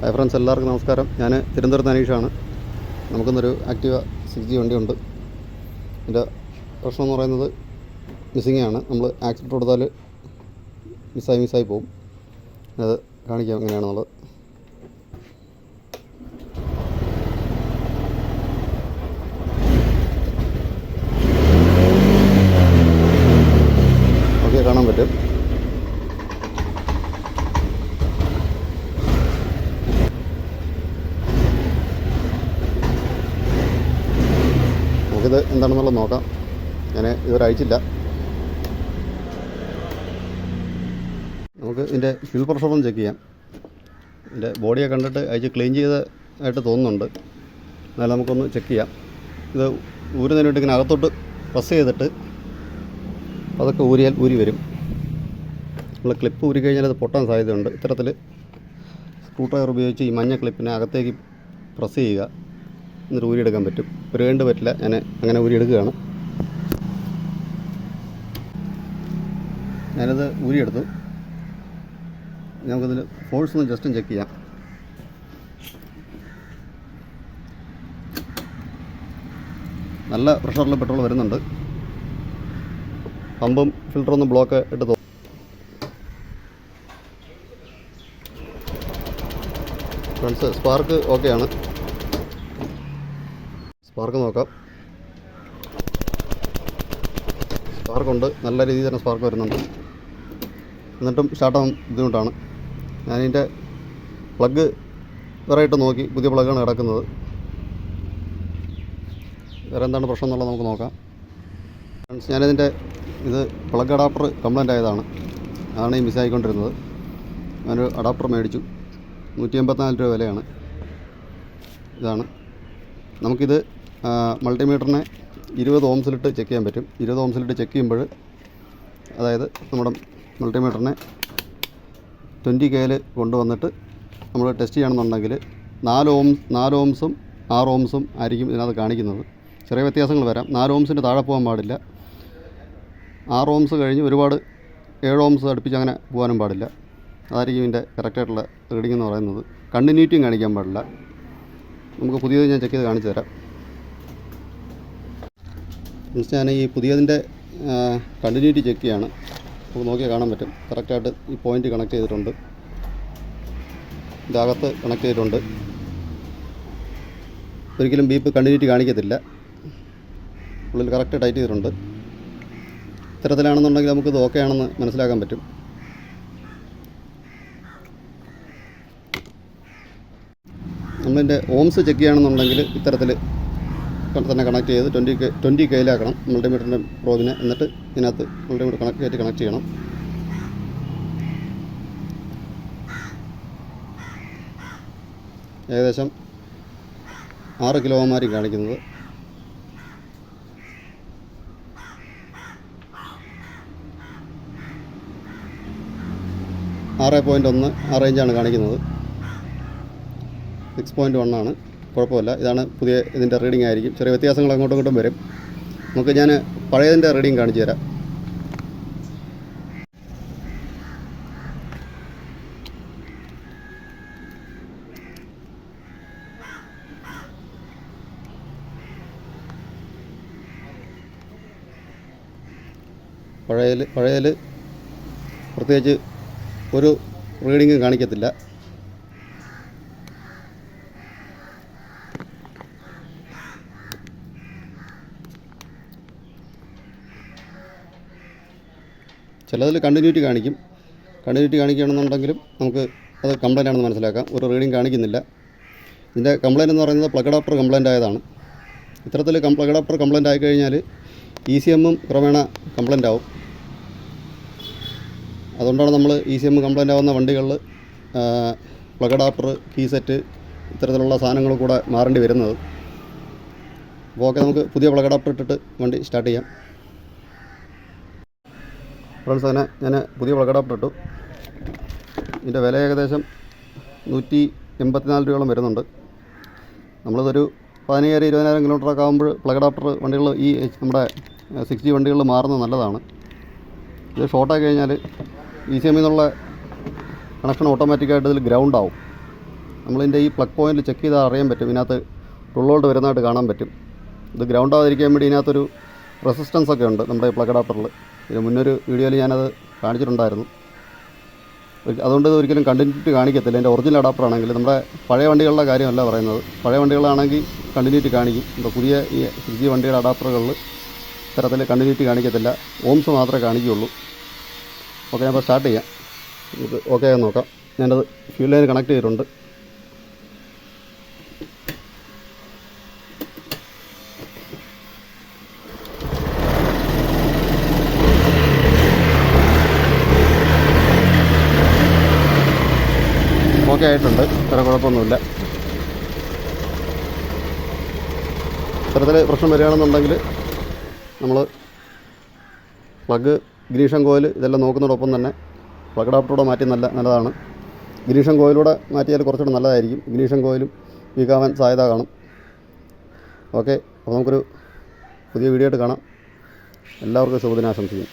Hi friends എല്ലാവർക്കും നമസ്കാരം. ഞാൻ തിരുവനന്തപുരത്ത് അനീഷാണ്. നമുക്കിന്നൊരു ആക്റ്റീവ സിക്സ് ജി വണ്ടിയുണ്ട്. ഇതിന്റെ പ്രശ്നം എന്ന് പറയുന്നത് മിസ്സിങ് ആണ്. നമ്മൾ ആക്സിഡന്റ് കൊടുത്താൽ മിസ്സായി മിസ്സായി പോകും അത് കാണിക്കാം എങ്ങനെയാണെന്നുള്ളത്. കാണാൻ പറ്റും. നമുക്കിത് എന്താണെന്നുള്ളത് നോക്കാം. ഞാൻ ഇതുവരെ അയച്ചില്ല. നമുക്ക് ഇതിന്റെ ഫ്യൂൽ ഒന്ന് ചെക്ക് ചെയ്യാം. ഇതിന്റെ ബോഡിയെ കണ്ടിട്ട് അയച്ച് ക്ലീൻ ചെയ്തതായിട്ട് തോന്നുന്നുണ്ട്. എന്നാലും നമുക്കൊന്ന് ചെക്ക് ചെയ്യാം. ഇത് ഊരുന്നതിനോട്ട് ഇങ്ങനെ അകത്തോട്ട് പ്രസ് ചെയ്തിട്ട് അതൊക്കെ ഊരിയാൽ ഊരി വരും. നമ്മൾ ക്ലിപ്പ് ഊരി കഴിഞ്ഞാൽ അത് പൊട്ടാൻ സാധ്യതയുണ്ട്. ഇത്തരത്തിൽ സ്ക്രൂ ഡ്രൈവർ ഉപയോഗിച്ച് ഈ മഞ്ഞ ക്ലിപ്പിനെ അകത്തേക്ക് പ്രസ് ചെയ്യുക. എന്നിട്ട് ഊരിയെടുക്കാൻ പറ്റും. ഒരു കണ്ട് പറ്റില്ല ഞാൻ അങ്ങനെ ഊരിയെടുക്കുകയാണ്. ഞാനത് ഊരിയെടുത്തു. നമുക്കതിൽ ഫോഴ്സ് ഒന്ന് ജസ്റ്റ് ചെക്ക് ചെയ്യാം. നല്ല പ്രഷറിൽ പെട്രോൾ വരുന്നുണ്ട്. പമ്പും ഫിൽറ്ററൊന്നും ബ്ലോക്ക് ഇട്ട് തോന്നും ഫ്രണ്ട്സ് സ്പാർക്ക് ഓക്കെയാണ് സ്പാർക്ക് നോക്കാം. സ്പാർക്കുണ്ട്. നല്ല രീതിയിൽ തന്നെ സ്പാർക്ക് വരുന്നുണ്ട്. എന്നിട്ടും സ്റ്റാർട്ടാകാൻ ബുദ്ധിമുട്ടാണ്. ഞാനിതിന്റെ പ്ലഗ് വേറെ ഇട്ട് നോക്കി പുതിയ പ്ലഗാണ് കിടക്കുന്നത്. വേറെ എന്താണ് പ്രശ്നം എന്നുള്ളത് നമുക്ക് നോക്കാം. ഫ്രണ്ട്സ് ഞാനിതിന്റെ ഇത് പ്ലഗ് അഡാപ്റ്റർ കംപ്ലൈന്റ് ആയതാണ്. അതാണ് ഈ മിസ്സായിക്കൊണ്ടിരുന്നത് ഞാനൊരു അഡാപ്റ്റർ മേടിച്ചു. നൂറ്റി എൺപത്തിനാല് രൂപ വിലയാണ്. ഇതാണ്. നമുക്കിത് മൾട്ടിമീറ്ററിനെ ഇരുപത് ഓംസിലിട്ട് ചെക്ക് ചെയ്യാൻ പറ്റും. ഇരുപത് ഓംസിലിട്ട് ചെക്ക് ചെയ്യുമ്പോൾ അതായത് നമ്മുടെ മൾട്ടിമീറ്ററിനെ ട്വന്റി കെയിൽ കൊണ്ടുവന്നിട്ട് നമ്മൾ ടെസ്റ്റ് ചെയ്യണമെന്നുണ്ടെങ്കിൽ നാല് ഓം നാല് ഓംസും ആറ് ഓംസും ആയിരിക്കും ഇതിനകത്ത് കാണിക്കുന്നത്. ചെറിയ വ്യത്യാസങ്ങൾ വരാം. നാല് ഓംസിന്റെ താഴെ പോകാൻ പാടില്ല. ആറ് ഓംസ് കഴിഞ്ഞ് ഒരുപാട് ഏഴ് ഓംസ് അടുപ്പിച്ച് അങ്ങനെ പോകാനും പാടില്ല. അതായിരിക്കും ഇതിന്റെ കറക്റ്റായിട്ടുള്ള റീഡിംഗ് എന്ന് പറയുന്നത്. കണ്ടിന്യൂറ്റിയും കാണിക്കാൻ പാടില്ല. നമുക്ക് പുതിയത് ഞാൻ ചെക്ക് ചെയ്ത് കാണിച്ചു തരാം. മീൻസ് ഞാൻ ഈ പുതിയതിന്റെ കണ്ടിന്യൂറ്റി ചെക്ക് ചെയ്യാണ്. നമുക്ക് നോക്കിയാൽ കാണാൻ പറ്റും. കറക്റ്റായിട്ട് ഈ പോയിന്റ് കണക്ട് ചെയ്തിട്ടുണ്ട്. ഇതകത്ത് കണക്ട് ചെയ്തിട്ടുണ്ട്. ഒരിക്കലും ബീപ്പ് കണ്ടിന്യൂറ്റി കാണിക്കത്തില്ല. ഉള്ളിൽ കറക്റ്റ് ടൈറ്റ് ചെയ്തിട്ടുണ്ട്. ഇത്തരത്തിലാണെന്നുണ്ടെങ്കിൽ നമുക്കിത് ഓക്കെ ആണെന്ന് മനസ്സിലാക്കാൻ പറ്റും. നമ്മളിന്റെ ഓംസ് ചെക്ക് ചെയ്യുകയാണെന്നുണ്ടെങ്കിൽ ഇത്തരത്തിൽ തന്നെ കണക്ട് ചെയ്ത് ട്വന്റി കെ ട്വന്റി കെയിലാക്കണം മൾട്ടിമീറ്ററിന്റെ പ്രോബിനെ എന്നിട്ട് ഇതിനകത്ത് മൾട്ടിമീറ്റർ കണക്ട് ചെയ്തിട്ട് കണക്ട് ചെയ്യണം. ഏകദേശം ആറ് കിലോമാരി കാണിക്കുന്നത്. ആറ് പോയിന്റ് ഒന്ന് ആ റേഞ്ചാണ് കാണിക്കുന്നത്. സിക്സ് പോയിന്റ് വണ്ണാണ് കുഴപ്പമില്ല. ഇതാണ് പുതിയ ഇതിന്റെ റീഡിംഗ് ആയിരിക്കും. ചെറിയ വ്യത്യാസങ്ങൾ അങ്ങോട്ടും ഇങ്ങോട്ടും വരും. നമുക്ക് ഞാൻ പഴയതിന്റെ റീഡിംഗ് കാണിച്ചു തരാം. പഴയൽ പഴയൽ പ്രത്യേകിച്ച് ഒരു റീഡിങ്ങും കാണിക്കത്തില്ല. ചിലതിൽ കണ്ടിന്യൂറ്റി കാണിക്കും. കണ്ടിന്യൂറ്റി കാണിക്കുകയാണെന്നുണ്ടെങ്കിലും നമുക്ക് അത് കംപ്ലൈന്റ് ആണെന്ന് മനസ്സിലാക്കാം. ഒരു റീഡിങ് കാണിക്കുന്നില്ല. ഇതിന്റെ കംപ്ലൈന്റ് എന്ന് പറയുന്നത് പ്ലഗ് അഡാപ്റ്റർ കംപ്ലൈന്റ് ആയതാണ്. ഇത്തരത്തിൽ പ്ലഗ് അഡാപ്റ്റർ കംപ്ലൈന്റ് ആയിക്കഴിഞ്ഞാൽ ഇ സി എമ്മും ക്രമേണ കംപ്ലൈന്റ് ആവും. അതുകൊണ്ടാണ് നമ്മൾ ഇ സി എം കംപ്ലൈന്റ് ആവുന്ന വണ്ടികളിൽ പ്ലഗ് അഡാപ്റ്റർ കീ സെറ്റ് ഇത്തരത്തിലുള്ള സാധനങ്ങൾ കൂടെ മാറേണ്ടി വരുന്നത്. അപ്പോൾ ഓക്കെ നമുക്ക് പുതിയ പ്ലഗ് അഡാപ്റ്റർ ഇട്ടിട്ട് വണ്ടി സ്റ്റാർട്ട് ചെയ്യാം. ഫ്രണ്ട്സ് അങ്ങനെ ഞാൻ പുതിയ പ്ലഗ് ഇട്ടു. ഇതിന്റെ വില ഏകദേശം നൂറ്റി എൺപത്തിനാല് രൂപയോളം വരുന്നുണ്ട്. നമ്മളിതൊരു പതിനയ്യായിരം ഇരുപതിനായിരം കിലോമീറ്ററൊക്കെ ആകുമ്പോൾ പ്ലഗ് അഡാപ്റ്റർ വണ്ടികൾ ഈ നമ്മുടെ സിക്സ് ജി വണ്ടികളിൽ മാറുന്നത് നല്ലതാണ്. ഇത് ഷോർട്ടായി കഴിഞ്ഞാൽ ഇ സി എമ്മിൽ നിന്നുള്ള കണക്ഷൻ ഓട്ടോമാറ്റിക്കായിട്ട് ഇതിൽ ഗ്രൗണ്ട് ആവും. നമ്മളിതിന്റെ ഈ പ്ലഗ് പോയിന്റ് ചെക്ക് ചെയ്താൽ അറിയാൻ പറ്റും. ഇതിനകത്ത് ഉള്ളോട്ട് വരുന്നതായിട്ട് കാണാൻ പറ്റും. ഇത് ഗ്രൗണ്ട് ആവാതിരിക്കാൻ വേണ്ടി ഇതിനകത്തൊരു റെസിസ്റ്റൻസ് ഒക്കെ ഉണ്ട് നമ്മുടെ പ്ലഗ് അഡാപ്റ്ററിൽ. ഇതിന് മുന്നൊരു വീഡിയോയിൽ ഞാനത് കാണിച്ചിട്ടുണ്ടായിരുന്നു. അതുകൊണ്ട് ഇത് ഒരിക്കലും കണ്ടിന്യൂറ്റി കാണിക്കത്തില്ല. എന്റെ ഒറിജിനൽ അഡാപ്റ്റർ ആണെങ്കിൽ നമ്മുടെ പഴയ വണ്ടികളുടെ കാര്യമല്ല പറയുന്നത്. പഴയ വണ്ടികളാണെങ്കിൽ കണ്ടിന്യൂറ്റി കാണിക്കും. നമ്മുടെ പുതിയ ഈ ജി വണ്ടിയുടെ അഡാപ്റ്ററുകളിൽ ഇത്തരത്തിൽ കണ്ടിന്യൂറ്റി കാണിക്കത്തില്ല. ഓംസ് മാത്രമേ കാണിക്കുകയുള്ളൂ. ഓക്കെ ഞാൻ അപ്പോൾ സ്റ്റാർട്ട് ചെയ്യാം. നമുക്ക് ഓക്കെ നോക്കാം. ഞാനത് ഫ്യൂൽ ലൈൻ കണക്ട് ചെയ്തിട്ടുണ്ട്. ഓക്കെ ആയിട്ടുണ്ട്. വേറെ കുഴപ്പമൊന്നുമില്ല. ഇത്തരത്തിൽ പ്രശ്നം വരികയാണെന്നുണ്ടെങ്കിൽ നമ്മൾ പ്ലഗ് ഗ്രീഷൻ കോയിൽ ഇതെല്ലാം നോക്കുന്നതോടൊപ്പം തന്നെ പ്ലഗ് അഡാപ്റ്ററൂടെ മാറ്റി നല്ല നല്ലതാണ്. ഗ്രീഷൻ കോയിലൂടെ മാറ്റിയാൽ കുറച്ചുകൂടെ നല്ലതായിരിക്കും. ഗ്രീഷൻ കോയിലും വീക്കാവാൻ സാധ്യത കാണും. ഓക്കെ അപ്പോൾ നമുക്കൊരു പുതിയ വീഡിയോ ആയിട്ട് കാണാം. എല്ലാവർക്കും ശുഭദിനാശംസിക്കും